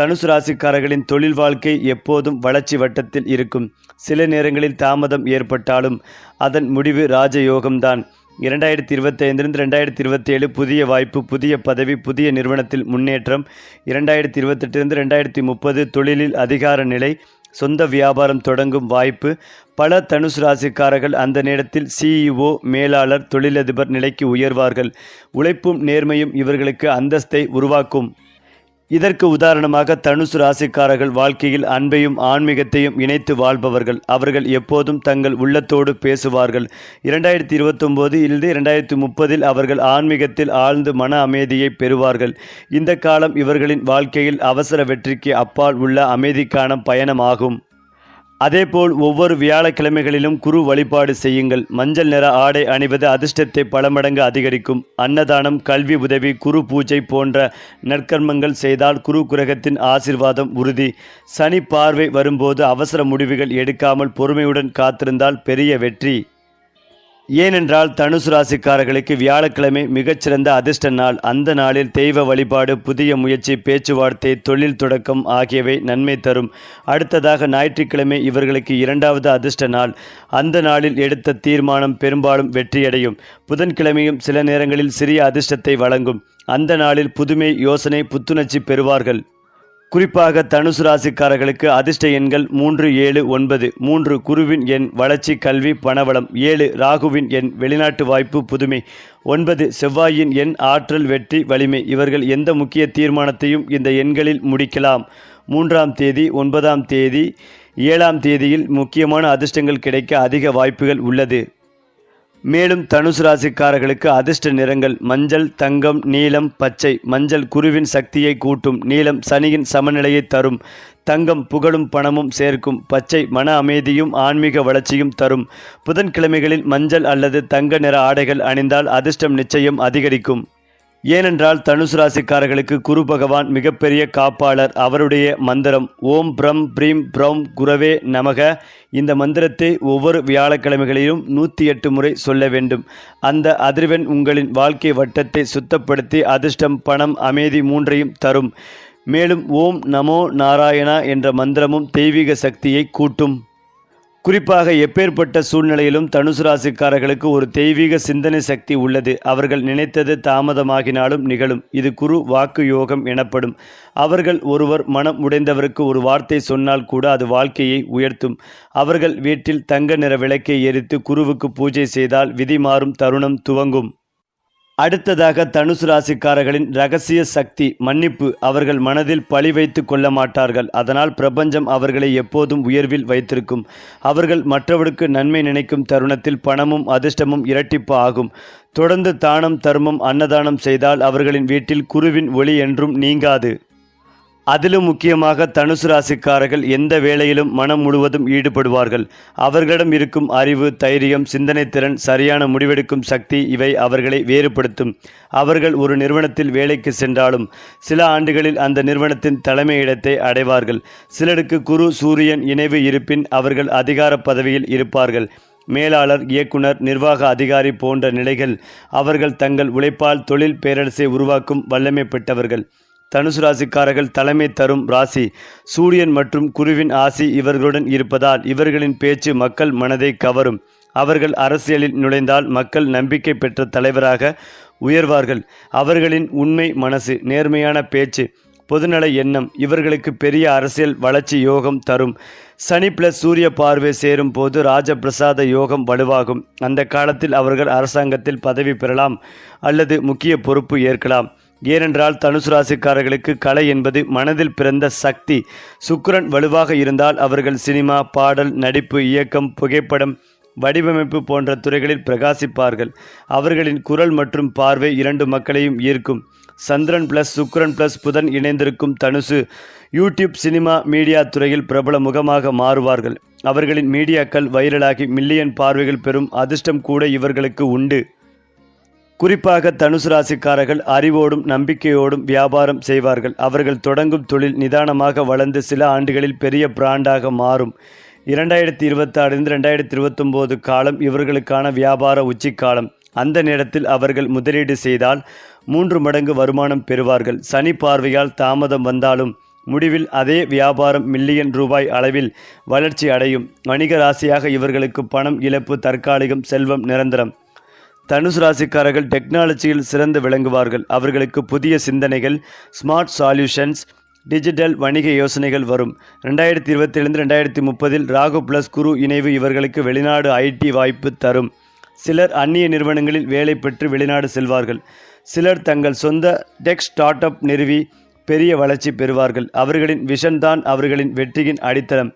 தனுசு ராசிக்காரர்களின் தொழில் வாழ்க்கை எப்போதும் வளர்ச்சி வட்டத்தில் இருக்கும். சில நேரங்களில் தாமதம் ஏற்பட்டாலும் அதன் முடிவு ராஜயோகம்தான். இரண்டாயிரத்தி இருபத்தைந்திலிருந்து ரெண்டாயிரத்தி இருபத்தேழு புதிய வாய்ப்பு புதிய பதவி புதிய நிறுவனத்தில் முன்னேற்றம். இரண்டாயிரத்தி இருபத்தெட்டிலிருந்து ரெண்டாயிரத்தி முப்பது தொழிலில் அதிகார நிலை சொந்த வியாபாரம் தொடங்கும் வாய்ப்பு. பல தனுசு ராசிக்காரர்கள் அந்த நேரத்தில் சிஇஓ மேலாளர் தொழிலதிபர் நிலைக்கு உயர்வார்கள். உழைப்பும் நேர்மையும் இவர்களுக்கு அந்தஸ்தை உருவாக்கும். இதற்கு உதாரணமாக தனுசு ராசிக்காரர்கள் வாழ்க்கையில் அன்பையும் ஆன்மீகத்தையும் இணைத்து வாழ்பவர்கள். அவர்கள் எப்போதும் தங்கள் உள்ளத்தோடு பேசுவார்கள். இரண்டாயிரத்தி இருபத்தொம்போது இருந்து இரண்டாயிரத்தி முப்பதில் அவர்கள் ஆன்மீகத்தில் ஆழ்ந்து மன அமைதியை பெறுவார்கள். இந்த காலம் இவர்களின் வாழ்க்கையில் அவசர வெற்றிக்கு அப்பால் உள்ள அமைதிக்கான பயணமாகும். அதேபோல் ஒவ்வொரு வியாழக்கிழமைகளிலும் குரு வழிபாடு செய்யுங்கள். மஞ்சள் நிற ஆடை அணிவது அதிர்ஷ்டத்தை பல மடங்கு அதிகரிக்கும். அன்னதானம் கல்வி உதவி குரு பூஜை போன்ற நற்கர்மங்கள் செய்தால் குரு கிரகத்தின் ஆசிர்வாதம் உறுதி. சனி பார்வை வரும்போது அவசர முடிவுகள் எடுக்காமல் பொறுமையுடன் காத்திருந்தால் பெரிய வெற்றி. ஏனென்றால் தனுசு ராசிக்காரர்களுக்கு வியாழக்கிழமை மிகச்சிறந்த அதிர்ஷ்ட நாள். அந்த நாளில் தெய்வ வழிபாடு புதிய முயற்சி பேச்சுவார்த்தை தொழில் தொடக்கம் ஆகியவை நன்மை தரும். அடுத்ததாக ஞாயிற்றுக்கிழமை இவர்களுக்கு இரண்டாவது அதிர்ஷ்ட நாள். அந்த நாளில் எடுத்த தீர்மானம் பெரும்பாலும் வெற்றியடையும். புதன்கிழமையும் சில நேரங்களில் சிறிய அதிர்ஷ்டத்தை வழங்கும். அந்த நாளில் புதுமை யோசனை புத்துணர்ச்சி பெறுவார்கள். குறிப்பாக தனுசு ராசிக்காரர்களுக்கு அதிர்ஷ்ட எண்கள் மூன்று ஏழு ஒன்பது. மூன்று குருவின் எண் வளர்ச்சி கல்வி பணவளம். ஏழு ராகுவின் எண் வெளிநாட்டு வாய்ப்பு புதுமை. ஒன்பது செவ்வாயின் எண் ஆற்றல் வெற்றி வலிமை. இவர்கள் எந்த முக்கிய தீர்மானத்தையும் இந்த எண்களில் முடிக்கலாம். மூன்றாம் தேதி ஒன்பதாம் தேதி ஏழாம் தேதியில் முக்கியமான அதிர்ஷ்டங்கள் கிடைக்க அதிக வாய்ப்புகள் உள்ளது. மேலும் தனுசு ராசிக்காரர்களுக்கு அதிர்ஷ்ட நிறங்கள் மஞ்சள் தங்கம் நீலம் பச்சை மஞ்சள் குருவின் சக்தியை கூட்டும் நீலம் சனியின் சமநிலையை தரும் தங்கம் புகழும் பணமும் சேர்க்கும் பச்சை மன அமைதியும் ஆன்மீக வளர்ச்சியும் தரும். புதன்கிழமைகளில் மஞ்சள் அல்லது தங்க நிற ஆடைகள் அணிந்தால் அதிர்ஷ்டம் நிச்சயம் அதிகரிக்கும். ஏனென்றால் தனுசு ராசிக்காரர்களுக்கு குரு பகவான் மிகப்பெரிய காப்பாளர். அவருடைய மந்திரம் ஓம் பிரம் பிரீம் ப்ரௌம் குரவே நமக. இந்த மந்திரத்தை ஒவ்வொரு வியாழக்கிழமைகளிலும் நூற்றி எட்டு முறை சொல்ல வேண்டும். அந்த அதிர்வெண் உங்களின் வாழ்க்கை வட்டத்தை சுத்தப்படுத்தி அதிர்ஷ்டம் பணம் அமைதி மூன்றையும் தரும். மேலும் ஓம் நமோ நாராயணா என்ற மந்திரமும் தெய்வீக சக்தியை கூட்டும். குறிப்பாக எப்பேற்பட்ட சூழ்நிலையிலும் தனுசு ராசிக்காரர்களுக்கு ஒரு தெய்வீக சிந்தனை சக்தி உள்ளது. அவர்கள் நினைத்தது தாமதமாகினாலும் நிகழும். இது குரு வாக்கு யோகம் எனப்படும். அவர்கள் ஒருவர் மனம் உடைந்தவருக்கு ஒரு வார்த்தை சொன்னால் கூட அது வாழ்க்கையை உயர்த்தும். அவர்கள் வீட்டில் தங்க நிற விளக்கை எரித்து குருவுக்கு பூஜை செய்தால் விதி மாறும் தருணம் துவங்கும். அடுத்ததாக தனுசு ராசிக்காரர்களின் ரகசிய சக்தி மன்னிப்பு. அவர்கள் மனதில் பழி வைத்து கொள்ள மாட்டார்கள். அதனால் பிரபஞ்சம் அவர்களை எப்போதும் உயர்வில் வைத்திருக்கும். அவர்கள் மற்றவருக்கு நன்மை நினைக்கும் தருணத்தில் பணமும் அதிர்ஷ்டமும் இரட்டிப்பு ஆகும். தொடர்ந்து தானம் தர்மம் அன்னதானம் செய்தால் அவர்களின் வீட்டில் குருவின் ஒளி என்றும் நீங்காது. அதிலும் முக்கியமாக தனுசு ராசிக்காரர்கள் எந்த வேளையிலும் மனம் முழுவதும் ஈடுபடுவார்கள். அவர்களிடம் இருக்கும் அறிவு தைரியம் சிந்தனை திறன் சரியான முடிவெடுக்கும் சக்தி இவை அவர்களை வேறுபடுத்தும். அவர்கள் ஒரு நிறுவனத்தில் வேலைக்கு சென்றாலும் சில ஆண்டுகளில் அந்த நிறுவனத்தின் தலைமை இடத்தை அடைவார்கள். சிலருக்கு குரு சூரியன் இணைவு இருப்பின் அவர்கள் அதிகார பதவியில் இருப்பார்கள். மேலாளர் இயக்குனர் நிர்வாக அதிகாரி போன்ற நிலைகள் அவர்கள் தங்கள் உழைப்பால் தொழில் பேரரசை உருவாக்கும் வல்லமை பெற்றவர்கள். தனுசு ராசிக்காரர்கள் தலைமை தரும் ராசி. சூரியன் மற்றும் குருவின் ஆசி இவர்களுடன் இருப்பதால் இவர்களின் பேச்சு மக்கள் மனதை கவரும். அவர்கள் அரசியலில் நுழைந்தால் மக்கள் நம்பிக்கை பெற்ற தலைவராக உயர்வார்கள். அவர்களின் உண்மை மனசு நேர்மையான பேச்சு பொதுநல எண்ணம் இவர்களுக்கு பெரிய அரசியல் வளர்ச்சி யோகம் தரும். சனி பிளஸ் சூரிய பார்வை சேரும் போது ராஜபிரசாத யோகம் வலுவாகும். அந்த காலத்தில் அவர்கள் அரசாங்கத்தில் பதவி பெறலாம் அல்லது முக்கிய பொறுப்பு ஏற்கலாம். ஏனென்றால் தனுசு ராசிக்காரர்களுக்கு கலை என்பது மனதில் பிறந்த சக்தி. சுக்கரன் வலுவாக இருந்தால் அவர்கள் சினிமா பாடல் நடிப்பு இயக்கம் புகைப்படம் வடிவமைப்பு போன்ற துறைகளில் பிரகாசிப்பார்கள். அவர்களின் குரல் மற்றும் பார்வை இரண்டு மக்களையும் ஈர்க்கும். சந்திரன் பிளஸ் சுக்ரன் பிளஸ் புதன் இணைந்திருக்கும் தனுசு யூடியூப் சினிமா மீடியா துறையில் பிரபல முகமாக மாறுவார்கள். அவர்களின் மீடியாக்கள் வைரலாகி மில்லியன் பார்வைகள் பெறும் அதிர்ஷ்டம் கூட இவர்களுக்கு உண்டு. குறிப்பாக தனுசு ராசிக்காரர்கள் அறிவோடும் நம்பிக்கையோடும் வியாபாரம் செய்வார்கள். அவர்கள் தொடங்கும் தொழில் நிதானமாக வளர்ந்து சில ஆண்டுகளில் பெரிய பிராண்டாக மாறும். இரண்டாயிரத்தி இருபத்தாறுலேருந்து ரெண்டாயிரத்தி இருபத்தொம்போது காலம் இவர்களுக்கான வியாபார உச்சிக்காலம். அந்த நேரத்தில் அவர்கள் முதலீடு செய்தால் மூன்று மடங்கு வருமானம் பெறுவார்கள். சனி பார்வையால் தாமதம் வந்தாலும் முடிவில் அதே வியாபாரம் மில்லியன் ரூபாய் அளவில் வளர்ச்சி அடையும். வணிக ராசியாக இவர்களுக்கு பணம் இழப்பு தற்காலிகம் செல்வம் நிரந்தரம். தனுசு ராசிக்காரர்கள் டெக்னாலஜியில் சிறந்து விளங்குவார்கள். அவர்களுக்கு புதிய சிந்தனைகள் ஸ்மார்ட் சால்யூஷன்ஸ் டிஜிட்டல் வணிக யோசனைகள் வரும். ரெண்டாயிரத்தி இருபத்திலிருந்து ரெண்டாயிரத்தி முப்பதில் ராகு பிளஸ் குரு இணைவு இவர்களுக்கு வெளிநாடு ஐடி வாய்ப்பு தரும். சிலர் அந்நிய நிறுவனங்களில் வேலை பெற்று வெளிநாடு செல்வார்கள். சிலர் தங்கள் சொந்த டெக் ஸ்டார்ட் அப் நிறுவி பெரிய வளர்ச்சி பெறுவார்கள். அவர்களின் விஷன் தான் அவர்களின் வெற்றியின் அடித்தளம்.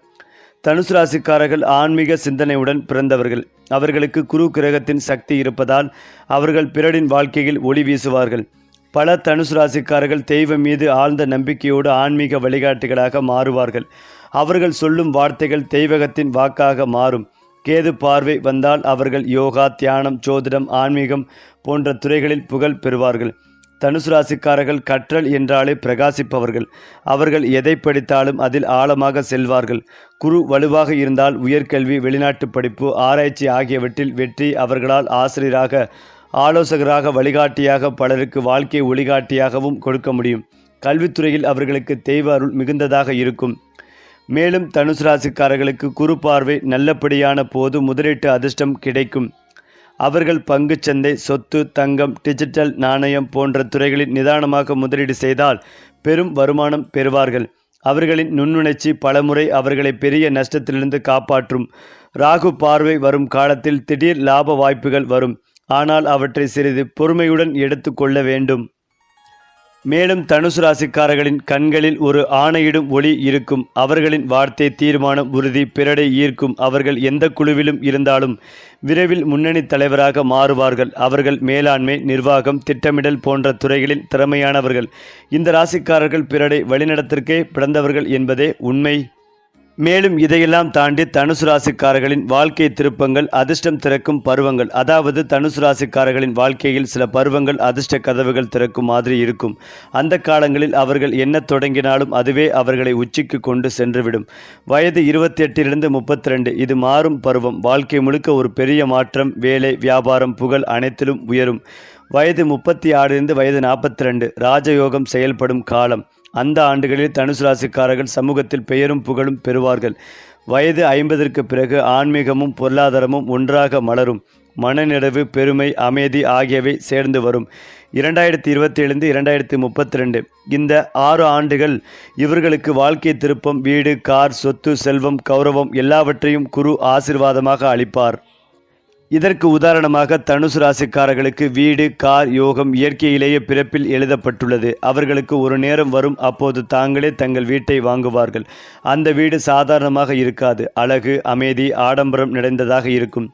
தனுசு ராசிக்காரர்கள் ஆன்மீக சிந்தனையுடன் பிறந்தவர்கள். அவர்களுக்கு குரு கிரகத்தின் சக்தி இருப்பதால் அவர்கள் பிறரின் வாழ்க்கையில் ஒளி வீசுவார்கள். பல தனுசு ராசிக்காரர்கள் தெய்வம் மீது ஆழ்ந்த நம்பிக்கையோடு ஆன்மீக வழிகாட்டிகளாக மாறுவார்கள். அவர்கள் சொல்லும் வார்த்தைகள் தெய்வகத்தின் வாக்காக மாறும். கேது பார்வை வந்தால் அவர்கள் யோகா தியானம் ஜோதிடம் ஆன்மீகம் போன்ற துறைகளில் புகழ் பெறுவார்கள். தனுசு ராசிக்காரர்கள் கற்றல் என்றாலே பிரகாசிப்பவர்கள். அவர்கள் எதை படித்தாலும் அதில் ஆழமாக செல்வார்கள். குரு வலுவாக இருந்தால் உயர்கல்வி வெளிநாட்டு படிப்பு ஆராய்ச்சி ஆகியவற்றில் வெற்றி அவர்களால் ஆசிரியராக ஆலோசகராக வழிகாட்டியாக பலருக்கு வாழ்க்கை ஒளிகாட்டியாகவும் கொடுக்க முடியும். கல்வித்துறையில் அவர்களுக்கு தெய்வ அருள் மிகுந்ததாக இருக்கும். மேலும் தனுசு ராசிக்காரர்களுக்கு குரு பார்வை நல்லபடியான போது முதலீட்டு அதிர்ஷ்டம் கிடைக்கும். அவர்கள் பங்குச்சந்தை சொத்து தங்கம் டிஜிட்டல் நாணயம் போன்ற துறைகளில் நிதானமாக முதலீடு செய்தால் பெரும் வருமானம் பெறுவார்கள். அவர்களின் நுண்ணுணர்ச்சி பலமுறை அவர்களை பெரிய நஷ்டத்திலிருந்து காப்பாற்றும். ராகு பார்வை வரும் காலத்தில் திடீர் லாப வாய்ப்புகள் வரும். ஆனால் அவற்றை சிறிது பொறுமையுடன் எடுத்துக்கொள்ள வேண்டும். மேலும் தனுசு ராசிக்காரர்களின் கண்களில் ஒரு ஆணையிடும் ஒளி இருக்கும். அவர்களின் வார்த்தை தீர்மானம் உறுதி பிறடை ஈர்க்கும். அவர்கள் எந்த குழுவிலும் இருந்தாலும் விரைவில் முன்னணி தலைவராக மாறுவார்கள். அவர்கள் மேலாண்மை நிர்வாகம் திட்டமிடல் போன்ற துறைகளில் திறமையானவர்கள். இந்த ராசிக்காரர்கள் பிறடை வழிநடத்திற்கே பிறந்தவர்கள் என்பதே உண்மை. மேலும் இதையெல்லாம் தாண்டி தனுசு ராசிக்காரர்களின் வாழ்க்கை திருப்பங்கள் அதிர்ஷ்டம் திறக்கும் பருவங்கள். அதாவது தனுசு ராசிக்காரர்களின் வாழ்க்கையில் சில பருவங்கள் அதிர்ஷ்ட கதவுகள் திறக்கும் மாதிரி இருக்கும். அந்த காலங்களில் அவர்கள் என்ன தொடங்கினாலும் அதுவே அவர்களை உச்சிக்கு கொண்டு சென்றுவிடும். வயது இருபத்தி எட்டிலிருந்து முப்பத்தி ரெண்டு இது மாறும் பருவம். வாழ்க்கை முழுக்க ஒரு பெரிய மாற்றம் வேலை வியாபாரம் புகழ் அனைத்திலும் உயரும். வயது முப்பத்தி ஆறிலிருந்து வயது நாற்பத்தி ரெண்டு ராஜயோகம் செயல்படும் காலம். அந்த ஆண்டுகளில் தனுசு ராசிக்காரர்கள் சமூகத்தில் பெயரும் புகழும் பெறுவார்கள். வயது ஐம்பதற்கு பிறகு ஆன்மீகமும் பொருளாதாரமும் ஒன்றாக மலரும். மனநிறைவு பெருமை அமைதி ஆகியவை சேர்ந்து வரும். இரண்டாயிரத்தி இருபத்தி ஏழுந்து இரண்டாயிரத்தி முப்பத்தி ரெண்டு இந்த ஆறு ஆண்டுகள் இவர்களுக்கு வாழ்க்கை திருப்பம் வீடு கார் சொத்து செல்வம் கௌரவம் எல்லாவற்றையும் குரு ஆசிர்வாதமாக அளிப்பார். இதற்கு உதாரணமாக தனுசு ராசிக்காரர்களுக்கு வீடு கார் யோகம் இயற்கையிலேயே பிறப்பில் எழுதப்பட்டுள்ளது. அவர்களுக்கு ஒரு நேரம் வரும் அப்போது தாங்களே தங்கள் வீட்டை வாங்குவார்கள். அந்த வீடு சாதாரணமாக இருக்காது. அழகு அமைதி ஆடம்பரம் நிறைந்ததாக இருக்கும்.